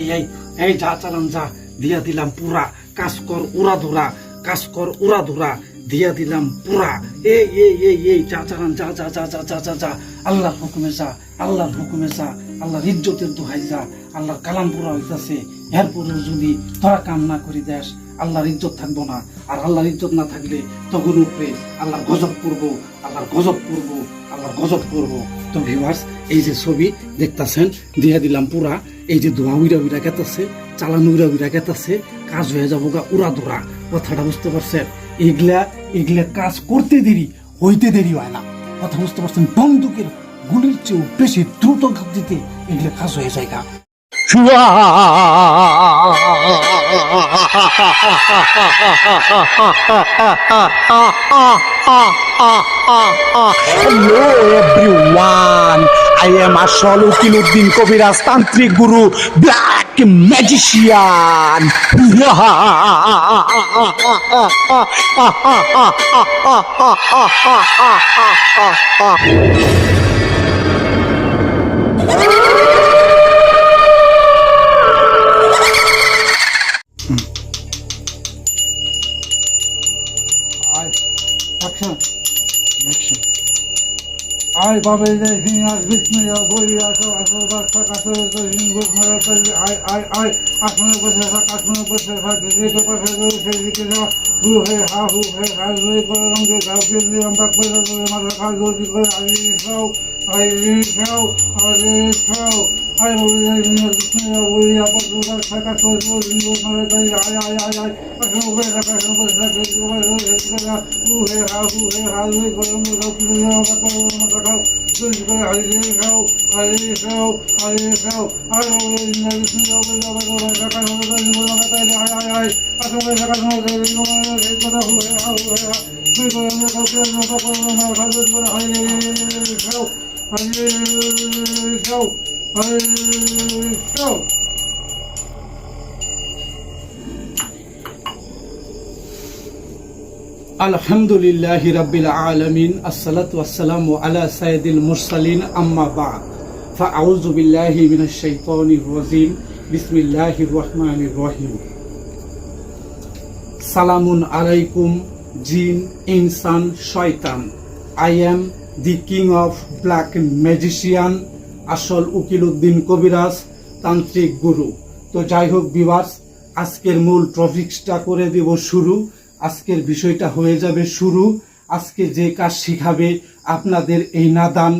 এই এই যা চালান যা দিয়া দিলাম পুরা। কাজ কর উড়া ধুরা কাজ কর উড়া ধুরা দিয়া দিলাম পুরা। এই এই এই এই, যা চালান, যা যা যা যা যা যা যা। আল্লাহর হুকুমে যা, আল্লাহর হুকুমে যা, আল্লাহর ইজ্জতের দোহাই যা, আল্লাহর কালাম পুরা হইতাছে। এরপরেও যদি তোরা কাম না করি দেশ আল্লাহর ইজ্জত থাকব না। আর আল্লাহর ইজ্জত না থাকলে তখন উপরে আল্লাহর গজব করব, আল্লাহর গজব করব, আল্লাহর গজব করব। তো ভিভার্স এই যে ছবি দেখতাছেন, দিয়া দিলাম পুরা। এই যে ধোয়া উইরা উইরা গেতাছে, চালান উইরা উইরা গেতাছে, কাজ হয়ে যাব গা উড়া ধরা। কথাটা বুঝতে পারছেন? এগুলা এগুলা কাজ করতে দেরি, হইতে দেরি হয় না। কথা বুঝতে পারছেন? বন্দুকের গুলির চেয়েও বেশি দ্রুত গতিতে এগুলা কাজ হয়ে যায় গা। Hello everyone, I am Ashol Ukiluddin Kobiraj Tantric Guru, Black Magician. বাক করে রয়ে মাথা খা জলদি করে আগে খাও আগে খাও আগে খাও আয় বলে বই আপন বাচ্চা কাছে হিন্দু আয় আয় আয় আয় আসনে বসে থাক আসনে বসে থাক যেতে পাশে রয়ে সেই দিকে যাওয়া হু হে হা হু হে হা জয় করে রঙে গাও ফির দিলাম বাক করে মাথা জলদি করে আগে খাও আগে খাও আগে খাও আয় বই আপন কাছে হিন্দু আয় আয় আয় আসনে খাও আলহামদুলিল্লাহ রাব্বিল আলামিন আসসালাতু ওয়াসসালামু আলা সাইয়্যিদিল মুরসালিন আম্মা বা'দ ফাআউযু মিনাশ শাইতানির রাজিম বিসমিল্লাহির রহমানির রহিম সালামুন আলাইকুম জিন ইনসান শয়তান I am the king of black magician আসল উকিল উদ্দিন কবিরাজ তান্ত্রিক গুরু। তো যাই হোক বিবাস আজকের মূল টপিক্সটা করে দেব শুরু। আজকের বিষয়টা হয়ে যাবে শুরু। আজকে যে কাজ শিখাবে আপনাদের এই নাদান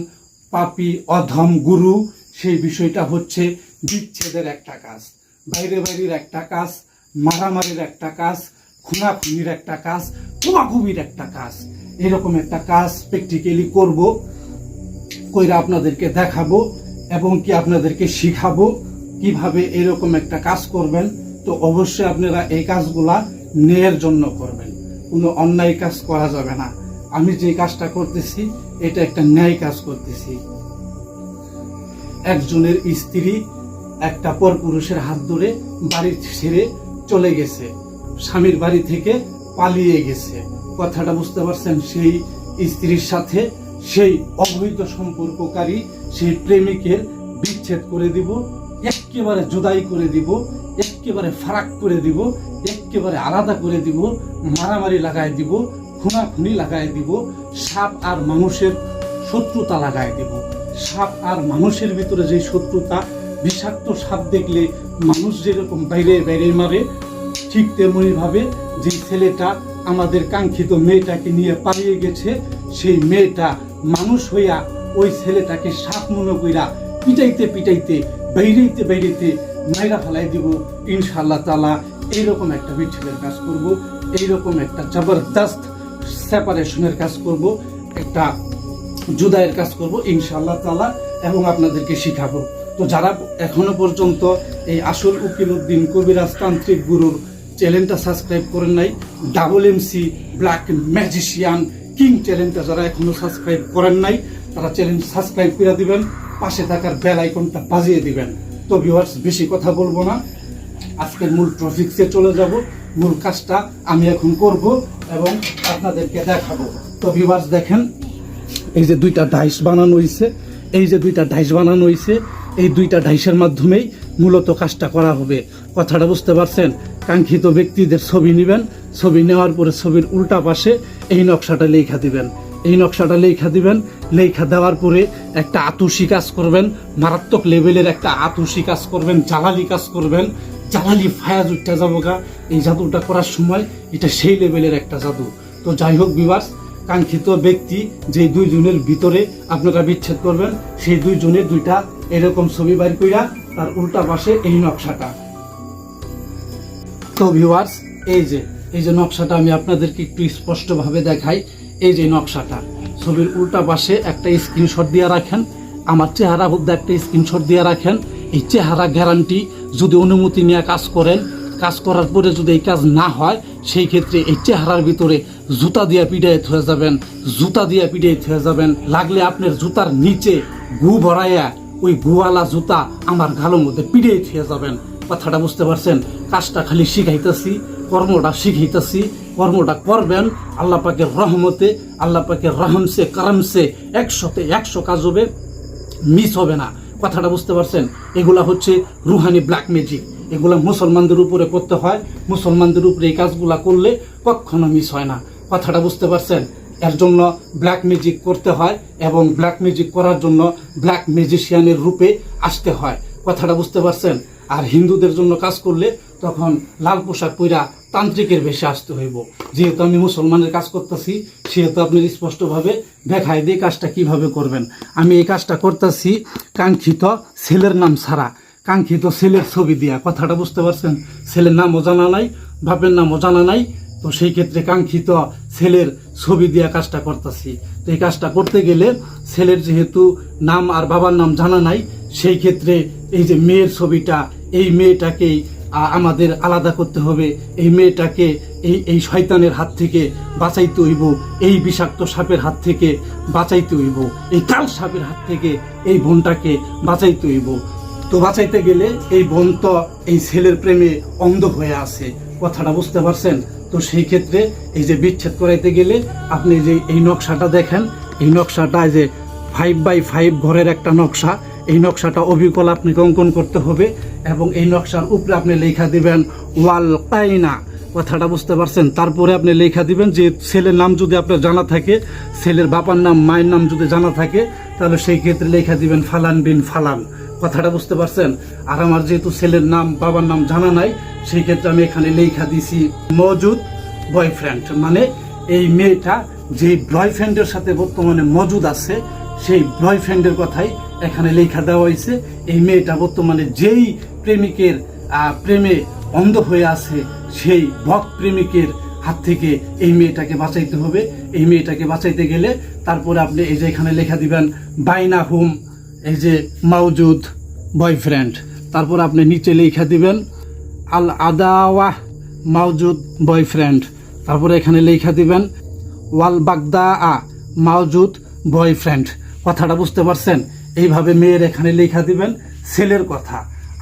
পাপি অধম গুরু, সেই বিষয়টা হচ্ছে বিচ্ছেদের একটা কাজ, বাইরে বাইরের একটা কাজ, মারামারির একটা কাজ, খুনাখুনির একটা কাজ কুমাকুমির একটা কাজ। এরকম একটা কাজ প্র্যাকটিক্যালি করব। কইরা আপনাদেরকে দেখাবো এবং কি আপনাদেরকে শিখাবো, কীভাবে এরকম একটা কাজ করবেন, তো অবশ্যই আপনারা এই কাজগুলা ন্যায়ের জন্য করবেন। কোনো অন্যায় কাজ করা যাবে না। আমি যে কাজটা করতেছি, এটা একটা ন্যায় কাজ করতেছি। একজনের স্ত্রী একটা পরপুরুষের হাত ধরে বাড়ি ছেড়ে চলে গেছে। স্বামীর বাড়ি থেকে পালিয়ে গেছে। কথাটা বুঝতে পারছেন? সেই স্ত্রীর সাথে সেই অবৈধ সম্পর্ককারী, সেই প্রেমিকের বিচ্ছেদ করে দিব একেবারে জুদাই করে দিব একেবারে ফারাক করে দিব একেবারে আলাদা করে দিব, মারামারি লাগাই দিব, খুনাখুনি লাগাই দিব, সাপ আর মানুষের শত্রুতা লাগাই দিব। সাপ আর মানুষের ভিতরে যে শত্রুতা, বিষাক্ত সাপ দেখলে মানুষ যেরকম বাইরে বাইরে মারে, ঠিক তেমনি ভাবে যে ছেলেটা আমাদের কাঙ্ক্ষিত মেয়েটাকে নিয়ে পালিয়ে গেছে সেই মেয়েটা মানুষ হইয়া ওই ছেলেটাকে সাপ মনে কইরা পিটাইতে পিটাইতে বাইরেতে বাইরেতে মাইরা ফেলাই দিব। ইনশাল্লাহ তালা এইরকম একটা বিচ্ছেদের কাজ করব, এইরকম একটা জবরদস্ত সেপারেশনের কাজ করব, একটা জুদাইয়ের কাজ করব ইনশাআল্লাহ তালা এবং আপনাদেরকে শিখাবো। তো যারা এখনও পর্যন্ত এই আসল উকিল উদ্দিন কবিরাজ তান্ত্রিক গুরুর চ্যানেলটা সাবস্ক্রাইব করেন নাই, double MC black magician king চ্যানেলটা যারা এখনও সাবস্ক্রাইব করেন নাই, তারা চ্যানেল সাবস্ক্রাইব করে দিবেন, পাশে থাকার বেল আইকনটা বাজিয়ে দিবেন। তো ভিউয়ার্স বেশি কথা বলব না। আজকের মূল ট্রফিক্সে চলে যাব। মূল কাজটা আমি এখন করব এবং আপনাদেরকে দেখাবো। তো ভিউয়ার্স দেখেন, এই যে দুইটা ডাইস বানানো হয়েছে এই যে দুইটা ডাইস বানানো হয়েছে এই দুইটা ডাইসের মাধ্যমেই মূলত কাজটা করা হবে। কথাটা বুঝতে পারছেন? কাঙ্ক্ষিত ব্যক্তিদের ছবি নেবেন, ছবি নেওয়ার পরে ছবির উল্টা পাশে এই নকশাটা লেখা দিবেন। এই নকশাটা লেখা দিবেন, লেখা দেওয়ার পরে একটা আতুষি কাজ করবেন, মারাত্মক লেভেলের একটা আতুষি কাজ করবেন জ্বালালি কাজ করবেন জ্বালালি ফায়াজ উঠতে যাব গা। এই জাদুটা করার সময় এটা সেই লেভেলের একটা জাদু। তো যাই হোক বিভার্স কাঙ্ক্ষিত ব্যক্তি যে দুইজনের ভিতরে আপনারা বিচ্ছেদ করবেন, সেই দুইজনের দুইটা এরকম ছবি বাইর কইরা তার উল্টা পাশে এই নকশাটা। তো ভিউয়ার্স এই যে এই যে নকশাটা আমি আপনাদেরকে একটু স্পষ্টভাবে দেখাই, এই যে নকশাটা। ছবির উল্টা পাশে একটা স্ক্রিনশট দিয়ে রাখেন, আমার চেহারা মধ্যে একটা স্ক্রিনশট দিয়ে রাখেন। এই চেহারা গ্যারান্টি যদি অনুমতি নিয়ে কাজ করেন, কাজ করার পরে যদি এই কাজ না হয়, সেই ক্ষেত্রে এই চেহারার ভিতরে জুতা দিয়ে পিড়াই থয়ে যাবেন, জুতা দিয়ে পিড়াই থয়ে যাবেন। লাগলে আপনার জুতার নিচে গু ভরাইয়া ওই গুয়ালা জুতা আমার গালের মধ্যে পিড়াই থুয়ে যাবেন। কথাটা বুঝতে পারছেন? কাজটা খালি শিখাইতেছি, কর্মটা শিখাইতেছি, কর্মটা করবেন, আল্লাহ পাকের রহমতে, আল্লাহ পাকের রহমসে, করমসে একশোতে একশো কাজ হবে, মিস হবে না। কথাটা বুঝতে পারছেন? এগুলা হচ্ছে রুহানি ব্ল্যাক ম্যাজিক এগুলা মুসলমানদের উপরে করতে হয়। মুসলমানদের উপরে এই কাজগুলা করলে কখনো মিস হয় না। কথাটা বুঝতে পারছেন? এর জন্য ব্ল্যাক ম্যাজিক করতে হয় এবং ব্ল্যাক ম্যাজিক করার জন্য ব্ল্যাক ম্যাজিশিয়ানের রূপে আসতে হয়। কথাটা বুঝতে পারছেন? আর হিন্দুদের জন্য কাজ করলে তখন লাল পোশাক পইরা তান্ত্রিকের বেশে আসতে হইব। যেহেতু আমি মুসলমানের কাজ করতেছি, সেহেতু আপনি স্পষ্টভাবে দেখাই দিয়ে কাজটা কীভাবে করবেন। আমি এই কাজটা করতেছি কাঙ্ক্ষিত ছেলের নাম ছাড়া কাঙ্ক্ষিত ছেলের ছবি দিয়া। কথাটা বুঝতে পারছেন? ছেলের নামও জানা নাই, বাপের নামও জানা নাই। তো সেই ক্ষেত্রে কাঙ্ক্ষিত ছেলের ছবি দিয়া কাজটা করতেছি। তো এই কাজটা করতে গেলে ছেলের যেহেতু নাম আর বাবার নাম জানা নাই, সেই ক্ষেত্রে এই যে মেয়ের ছবিটা, এই মেয়েটাকেই আমাদের আলাদা করতে হবে। এই মেয়েটাকে, এই এই শয়তানের হাত থেকে বাঁচাইতে হইব, এই বিষাক্ত সাপের হাত থেকে বাঁচাইতে হইব, এই কাল সাপের হাত থেকে এই বোনটাকে বাঁচাইতে হইব। তো বাঁচাইতে গেলে এই বোন তো এই ছেলের প্রেমে অন্ধ হয়ে আছে। কথাটা বুঝতে পারছেন? তো সেই ক্ষেত্রে এই যে বিচ্ছেদ করাইতে গেলে আপনি যে এই নকশাটা দেখেন, এই নকশাটা যে ফাইভ বাই ফাইভ ঘরের একটা নকশা এই নকশাটা অবিকল আপনাকে অঙ্কন করতে হবে এবং এই নকশার উপরে আপনি লেখা দিবেন, ওয়াল কাইনা। কথাটা বুঝতে পারছেন? তারপরে আপনি লেখা দিবেন যে ছেলের নাম যদি আপনার জানা থাকে, ছেলের বাবার নাম, মায়ের নাম যদি জানা থাকে, তাহলে সেই ক্ষেত্রে লেখা দিবেন, ফালান বিন ফালান। কথাটা বুঝতে পারছেন? আর আমার যেহেতু ছেলের নাম, বাবার নাম জানা নাই, সেই ক্ষেত্রে আমি এখানে লেখা দিছি, মজুদ বয়ফ্রেন্ড। মানে এই মেয়েটা যে বয়ফ্রেন্ডের সাথে বর্তমানে মজুদ আছে, সেই বয়ফ্রেন্ডের কথাই এখানে লেখা দেওয়া হয়েছে, এই মেয়েটা বর্তমানে যেই প্রেমিকের প্রেমে অন্ধ হয়ে আছে, সেই ভক প্রেমিকের হাত থেকে এই মেয়েটাকে বাঁচাইতে হবে। এই মেয়েটাকে বাঁচাইতে গেলে তারপরে আপনি এই যে এখানে লেখা দিবেন, বাইনা হুম, এই যে মাউজুদ বয়ফ্রেন্ড। তারপর আপনি নিচে লেখা দিবেন, আল আদাওয়াহ মাউজুদ বয়ফ্রেন্ড। তারপরে এখানে লেখা দিবেন, ওয়াল বাগদা আ মাউজুদ বয়ফ্রেন্ড। কথাটা বুঝতে পারছেন? এইভাবে মেয়ের এখানে লেখা দিবেন ছেলের কথা।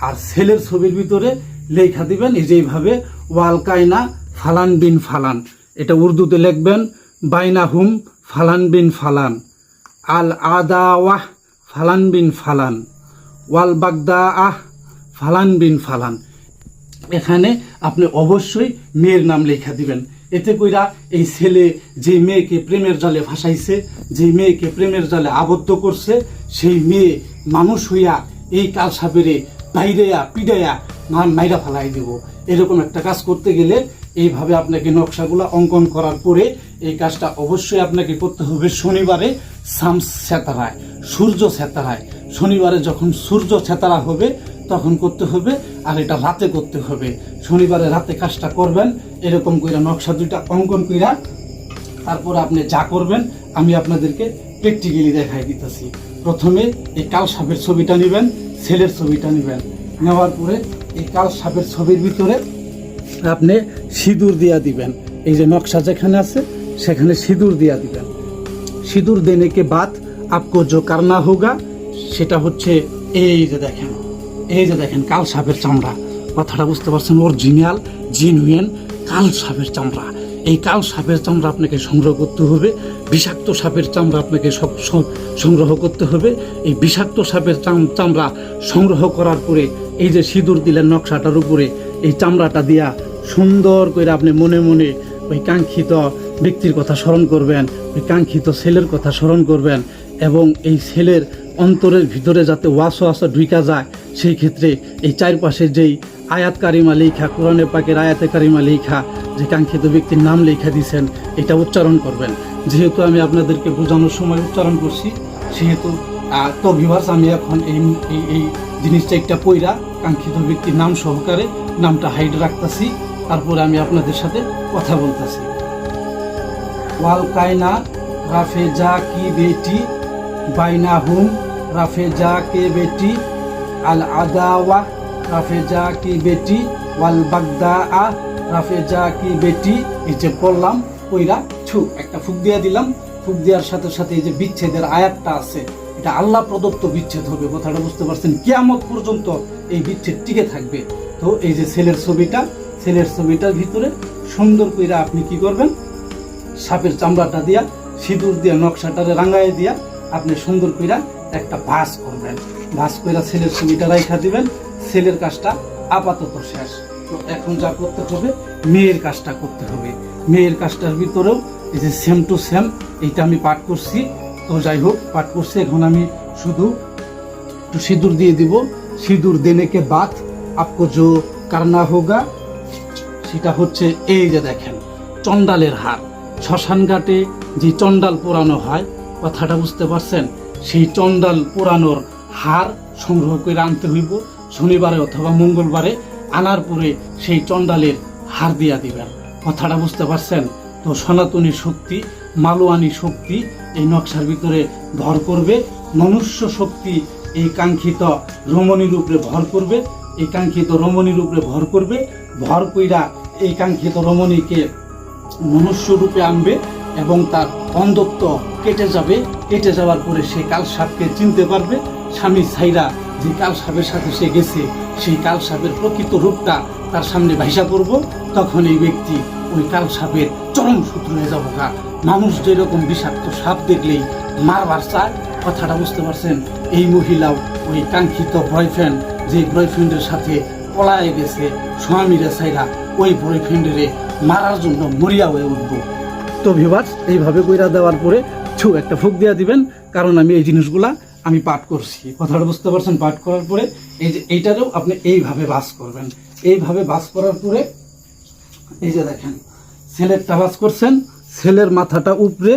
আর ছেলের ছবির ভিতরে লেখা দিবেন এই যে এইভাবে, ওয়াল কায়না ফালান বিন ফালান। এটা উর্দুতে লিখবেন, বাইনা হুম ফালান বিন ফালান। আল আদাওয়াহ ফালান বিন ফালান। ওয়াল বাগদা আহ ফালান বিন ফালান। এখানে আপনি অবশ্যই মেয়ের নাম লেখা দিবেন। এতে কইরা এই ছেলে যে মেয়েকে প্রেমের জালে ভাসাইছে যে মেয়েকে প্রেমের জালে আবদ্ধ করছে, সেই মেয়ে মানুষ হইয়া এই কাল সাপেরে বাইরেয়া, পিডাইয়া মাইরা ফালাই দিব। এরকম একটা কাজ করতে গেলে এইভাবে আপনাকে নকশাগুলো অঙ্কন করার পরে এই কাজটা অবশ্যই আপনাকে করতে হবে শনিবারে সাম সেতারায়, সূর্য সেতারায়। শনিবারে যখন সূর্য সেতারা হবে তখন করতে হবে, আর এটা রাতে করতে হবে। শনিবারে রাতে কাজটা করবেন, এরকম কইরা নকশা দুইটা অঙ্কন কইরা তারপর আপনি যা করবেন, আমি আপনাদেরকে প্র্যাকটিক্যালি দেখাই দিতেছি। প্রথমে এই কাল সাপের ছবিটা নেবেন, ছেলের ছবিটা নেবেন। নেওয়ার পরে এই কাল সাপের ছবির ভিতরে আপনি সিঁদুর দিয়া দিবেন। এই যে নকশা যেখানে আছে, সেখানে সিঁদুর দিয়া দিবেন। সিঁদুর দেনে কে বাদ আপকো যো কারনা হোগা, সেটা হচ্ছে এই যে দেখেন। এই যে দেখেন, কাল সাপের চামড়া। কথাটা বুঝতে পারছেন অরিজিনাল জিনুইন কাল সাপের চামড়া। এই কাল সাপের চামড়া আপনাকে সংগ্রহ করতে হবে, বিষাক্ত সাপের চামড়া আপনাকে সব সংগ্রহ করতে হবে। এই বিষাক্ত সাপের চাম- চামড়া সংগ্রহ করার পরে এই যে সিঁদুর দিলেন নকশাটার উপরে, এই চামড়াটা দিয়া সুন্দর করে আপনি মনে মনে ওই কাঙ্ক্ষিত ব্যক্তির কথা স্মরণ করবেন, ওই কাঙ্ক্ষিত ছেলের কথা স্মরণ করবেন এবং এই ছেলের অন্তরের ভিতরে যাতে ওয়াস ওয়াসা ঢুকা যায় সেই ক্ষেত্রে এই চারপাশে যেই আয়াত কারিমা লেখা কোরআনে পাকের আয়াতে কারিমা লেখা যে কাঙ্ক্ষিত ব্যক্তির নাম লেখা দিয়েছেন, এটা উচ্চারণ করবেন। যেহেতু আমি আপনাদেরকে বোঝানোর সময় উচ্চারণ করছি, সেহেতু তো ভিভার্স আমি এখন এই এই এই জিনিসটা একটা পইরা কাঙ্ক্ষিত ব্যক্তির নাম সহকারে নামটা হাইড রাখতেছি, তারপরে আমি আপনাদের সাথে কথা বলতেছি। ওয়াল কায়না রাফে যা কি বেটি, বাইনা হুম, রাফে যা কে বেটি আল আদাওয়া রাফে যা কি বেটি ওয়াল বাগদা আ রাফে যা কি বেটি, এই যে পড়লাম কইরা ছু, একটা ফুক দিয়ে দিলাম। ফুক দেওয়ার সাথে সাথে এই যে বিচ্ছেদের আয়াতটা আছে, এটা আল্লাহ প্রদত্ত বিচ্ছেদ হবে, কথাটা বুঝতে পারছেন? কেয়ামত পর্যন্ত এই বিচ্ছেদ টিকে থাকবে। তো এই যে ছেলের ছবিটা, ছেলের ছবিটার ভিতরে সুন্দর কইরা আপনি কি করবেন? সাপের চামড়াটা দিয়া, সিঁদুর দিয়া, নকশাটারে রাঙায় দিয়া, আপনি সুন্দর কইরা একটা ভাস করবেন। ভাস কইরা ছেলের ছবিটা রাইখা দিবেন। ছেলের কাজটা আপাতত শেষ। তো এখন যা করতে হবে, মেয়ের কাজটা করতে হবে। মেয়ের কাজটার ভিতরেও এই যে সেম টু সেম এইটা আমি পাঠ করছি। তো যাই হোক, পাঠ করছি। এখন আমি শুধু একটু সিঁদুর দিয়ে দিব। সিঁদুর দেনে কে বাত। আপকো জো কারনা হোগা। সেটা হচ্ছে এই যে দেখেন চন্ডালের হার। শ্মশান ঘাটে যে চন্ডাল পোড়ানো হয়, কথাটা বুঝতে পারছেন? সেই চন্ডাল পোড়ানোর হার সংগ্রহ করে আনতে হইব। শনিবারে অথবা মঙ্গলবারে আনার পরে সেই চন্ডালের হার দিয়া দিবেন। কথাটা বুঝতে পারছেন? তো সনাতনী শক্তি, মালোয়ানি শক্তি এই নকশার ভিতরে ভর করবে। মনুষ্য শক্তি এই কাঙ্ক্ষিত রমণীর উপরে ভর করবে। এই কাঙ্ক্ষিত রমণীর উপরে ভর করবে। ভর কইরা এই কাঙ্ক্ষিত রমণীকে মনুষ্য রূপে আনবে এবং তার অন্ধত্ব কেটে যাবে, কেটে যাওয়ার পরে সে কাল সাপকে চিনতে পারবে। স্বামী ছাইরা যে কাল সাপের সাথে সে গেছে, সেই কাল সাপের প্রকৃত রূপটা তার সামনে ভাইসা পড়ব তখন এই ব্যক্তি ওই কাল সাপের চরম শত্রু হয়ে যাব মানুষ যেরকম বিষাক্ত সাপ দেখলেই মারবার চায়, কথাটা বুঝতে পারছেন? এই মহিলাও ওই কাঙ্ক্ষিত বয়ফ্রেন্ড যে বয়ফ্রেন্ডের সাথে পলায় গেছে, স্বামীরা সাইরা ওই বয়ফ্রেন্ডের মারার জন্য মরিয়া হয়ে উঠব। তো ভিভার্স এইভাবে কইরা দেওয়ার পরে ছু একটা ফুক দিয়া দিবেন, কারণ আমি এই জিনিসগুলা আমি পাঠ করছি। কথাটা বুঝতে পারছেন? পাঠ করার পরে এই যে এইটারও আপনি এইভাবে বাস করবেন। এইভাবে বাস করার পরে এই যে দেখেন, ছেলেরটা বাস করছেন, ছেলের মাথাটা উপরে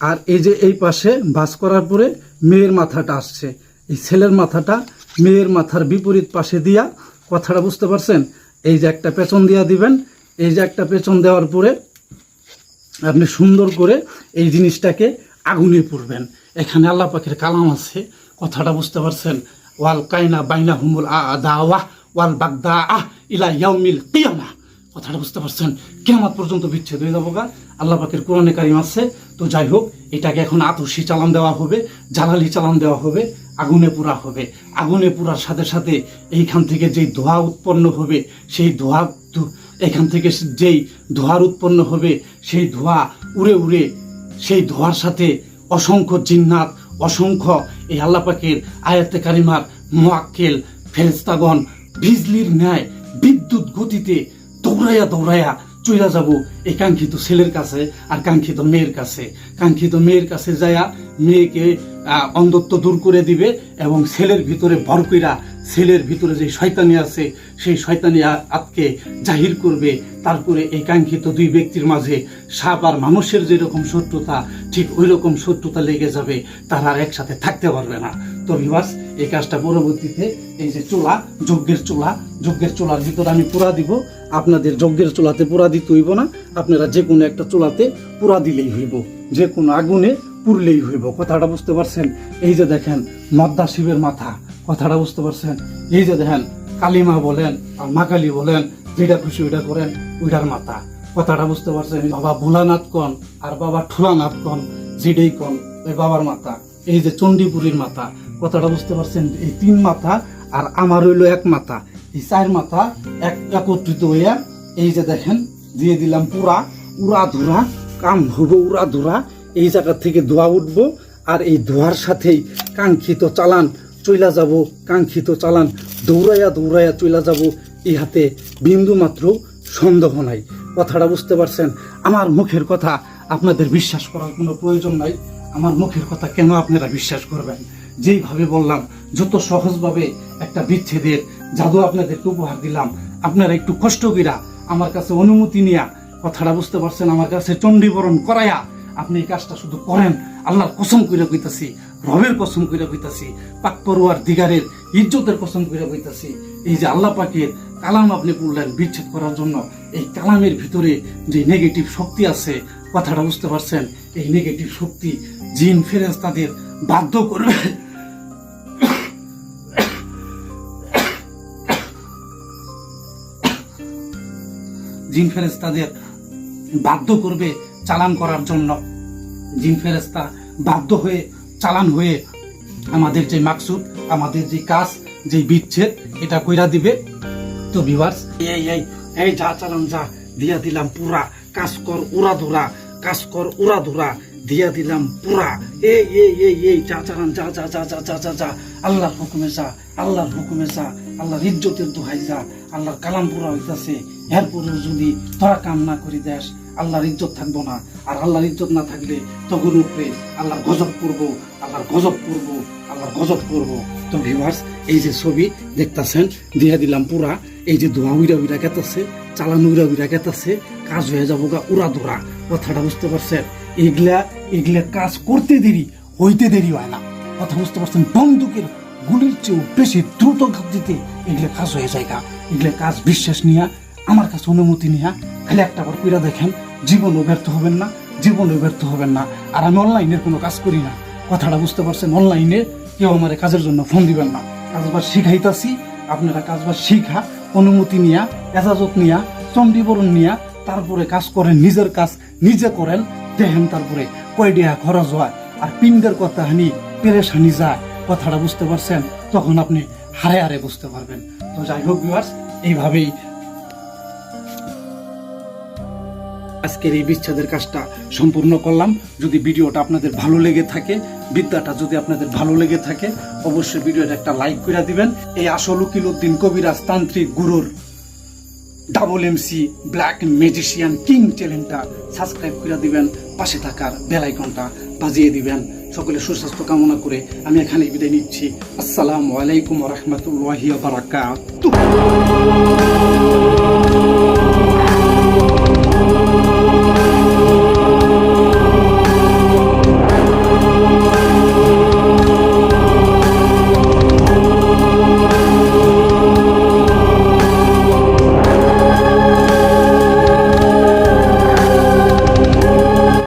আর এই যে এই পাশে বাস করার পরে মেয়ের মাথাটা আসছে। এই ছেলের মাথাটা মেয়ের মাথার বিপরীত পাশে দিয়া, কথাটা বুঝতে পারছেন? এই যে একটা পেছন দিয়া দিবেন, এই যে একটা পেছন দেওয়ার পরে আপনি সুন্দর করে এই জিনিসটাকে আগুনে পুড়বেন। এখানে আল্লাহ পাখির কালাম আছে। কথাটা বুঝতে পারছেন? ওয়াল কাইনা বাইনা হুমুল আ দাওয়াহ ওয়াল বাগদা আহ ইলা ইয়াউমিল কিয়ামা কথাটা বুঝতে পারছেন? কেমন পর্যন্ত বিচ্ছেদ হয়ে যাব আল্লাহ পাকের কোরআনে কারিম আছে। তো যাই হোক, এটাকে এখন আতসী চালান দেওয়া হবে জ্বালালি চালান দেওয়া হবে, আগুনে পুরা হবে। আগুনে পুরার সাথে সাথে এইখান থেকে যেই ধোঁয়া উৎপন্ন হবে, সেই ধোঁয়া এখান থেকে যেই ধোঁয়ার উৎপন্ন হবে, সেই ধোঁয়া উড়ে উড়ে সেই ধোঁয়ার সাথে অসংখ্য জিন্নাত, অসংখ্য এই আল্লাহ পাকের আয়াতে কারিমার মোয়াক্কেল ফেরেস্তাগণ বিজলির ন্যায় বিদ্যুৎ গতিতে দৌড়াইয়া দৌড়াইয়া চইলা যাব এই কাঙ্ক্ষিত ছেলের কাছে আর কাঙ্ক্ষিত মেয়ের কাছে। কাঙ্ক্ষিত মেয়ের কাছে যায়া মেয়েকে অন্ধত্ব দূর করে দিবে এবং ছেলের ভিতরে ভর কইরা ছেলের ভিতরে যে শয়তানি আছে, সেই শয়তানি আতকে জাহির করবে। তারপরে এই কাঙ্ক্ষিত দুই ব্যক্তির মাঝে সাপ আর মানুষের যেরকম শত্রুতা, ঠিক ওই রকম শত্রুতা লেগে যাবে, তারা আর একসাথে থাকতে পারবে না। তো ভিবাস এই কাজটা পরবর্তীতে এই যে চোলা, যজ্ঞের চুলা, যজ্ঞের চুলার ভিতর আমি পুরা দিব। আপনাদের যজ্ঞের চুলাতে পুরা দিতে হইব না। আপনারা যে কোনো একটা চুলাতে পুরা দিলেই হইব। যে কোনো আগুনে পুরলেই হইব, কথাটা বুঝতে পারছেন? এই যে দেখেন, মদ্দা শিবের মাথা, কথাটা বুঝতে পারছেন? এই যে দেখেন, কালিমা বলেন আর মা কালী বলেন, যেটা খুশি ওইটা করেন, ওইটার মাথা। কথাটা বুঝতে পারছেন? বাবা ভোলানাথ কন আর বাবা ঠুলানাথ কন, যেটাই কন, ওই বাবার মাথা। এই যে চণ্ডীপুরীর মাথা, কথাটা বুঝতে পারছেন? এই তিন মাথা আর আমার হইল এক মাথা। এই চার মাথা এক, একত্রিত হইয়া এই যে দেখেন, দিয়ে দিলাম পুরা, উড়া ধুরা, কাম হব উড়া ধুরা এই জায়গা থেকে ধোয়া উঠবো আর এই ধোয়ার সাথেই কাঙ্ক্ষিত চালান, চইলা যাব, কাঙ্ক্ষিত চালান। দৌড়াইয়া দৌড়াইয়া চইলা যাব ইহাতে বিন্দু মাত্র সন্দেহ নাই। কথাটা বুঝতে পারছেন? আমার মুখের কথা আপনাদের বিশ্বাস করার কোনো প্রয়োজন নাই। আমার মুখের কথা কেন আপনারা বিশ্বাস করবেন? যেইভাবে বললাম, যত সহজভাবে একটা বিচ্ছেদের জাদু আপনাদেরকে উপহার দিলাম, আপনারা একটু কষ্ট কইরা আমার কাছে অনুমতি নিয়া কথাটা বুঝতে পারছেন? আমার কাছে চণ্ডীবরণ করাইয়া আপনি এই কাজটা শুধু করেন, আল্লাহর কসম কইরা কইতাছি, রবের কসম কইরা কইতাছি, পাক পড়ুয়ার দিগারের ইজ্জতের কসম কইরা কইতাছি, এই যে আল্লাহ পাকের কালাম আপনি পড়লেন বিচ্ছেদ করার জন্য, এই কালামের ভিতরে যে নেগেটিভ শক্তি আছে, কথাটা বুঝতে পারছেন, এই নেগেটিভ শক্তি জিন, ফেরেস তাদের বাধ্য করবে। জিন, ফেরেস তাদের বাধ্য করবে চালান করার জন্য জিন ফেরেস্তা বাধ্য হয়ে চালান হয়ে আমাদের যে মাকসুদ, আমাদের যে কাজ, যে বিচ্ছেদ, এটা কইরা দিবে। তো ভিউয়ার্স এই এই এই যা চালান যা, দিয়া দিলাম পুরা। কাজ কর উড়া ধরা, কাজ কর উড়া ধরা, দিয়া দিলাম পুরা। এই এই এই এই যা চালান যা যা যা যা যা যা যা। আল্লাহর হুকুমে যা, আল্লাহর হুকুমে যা, আল্লাহর ইজ্জতের দোহাই যা, আল্লাহর কালাম পুরা হইতাছে। এরপরেও যদি তোরা কাম না করি দেশ আল্লাহর ইজ্জত থাকব না। আর আল্লাহর ইজ্জত না থাকলে তখন উপরে আল্লাহর গজব করব, আল্লাহর গজব করব, আল্লাহর গজব করব। তো ভিউয়ার্স এই যে ছবি দেখতেছেন, দিয়া দিলাম পুরা। এই যে ধোয়া উইরা উইরা গেতাছে, চালান উইরা উইরা গেতাছে, কাজ হয়ে যাব গা উড়া ধরা। কথাটা বুঝতে পারছেন? এগুলা এগুলা কাজ করতে দেরি, হইতে দেরি হয় না। কথা বুঝতে পারছেন? বন্দুকের গুলির চেয়েও বেশি দ্রুত গতিতে এগুলা কাজ হয়ে যায় গা। এগুলা কাজ বিশ্বাস নিয়া, আমার কাছে অনুমতি নিয়া খালি একটা বার কইরা দেখেন জীবনও ব্যর্থ হবেন না জীবনও ব্যর্থ হবেন না। আর আমি অনলাইনের কোনো কাজ করি না। কথাটা বুঝতে পারছেন? অনলাইনে কেউ আমার কাজের জন্য ফোন দিবেন না। কাজবার শিখাইতাছি, আপনারা কাজবার শিখা, অনুমতি নিয়া, এজাজত নিয়া, চণ্ডীবরণ নিয়া, তারপরে কাজ করেন, নিজের কাজ নিজে করেন, দেখেন তারপরে কয়ডিয়া খরচ হয়। আর পিন্ডের কথা হানি পেরেশানি যায়। কথাটা বুঝতে পারছেন? তখন আপনি হারে হারে বুঝতে পারবেন। তো যাই হোক ভিউয়ার্স এইভাবেই আজকের এই বিচ্ছেদের কাজটা সম্পূর্ণ করলাম। যদি ভিডিওটা আপনাদের ভালো লেগে থাকে, বিদ্যাটা যদি আপনাদের ভালো লেগে থাকে, অবশ্যই ভিডিওটা একটা লাইক করে দিবেন। এই আসল উকিল উদ্দিন কবিরাজ তান্ত্রিক গুরুর double MC black magician king চ্যানেলটা সাবস্ক্রাইব করে দিবেন। পাশে থাকার বেল আইকনটা বাজিয়ে দিবেন। সকলে সুস্বাস্থ্য কামনা করে আমি এখানে বিদায় নিচ্ছি। আসসালামু আলাইকুম রহমতুল্লাহি বারাকাতুহু।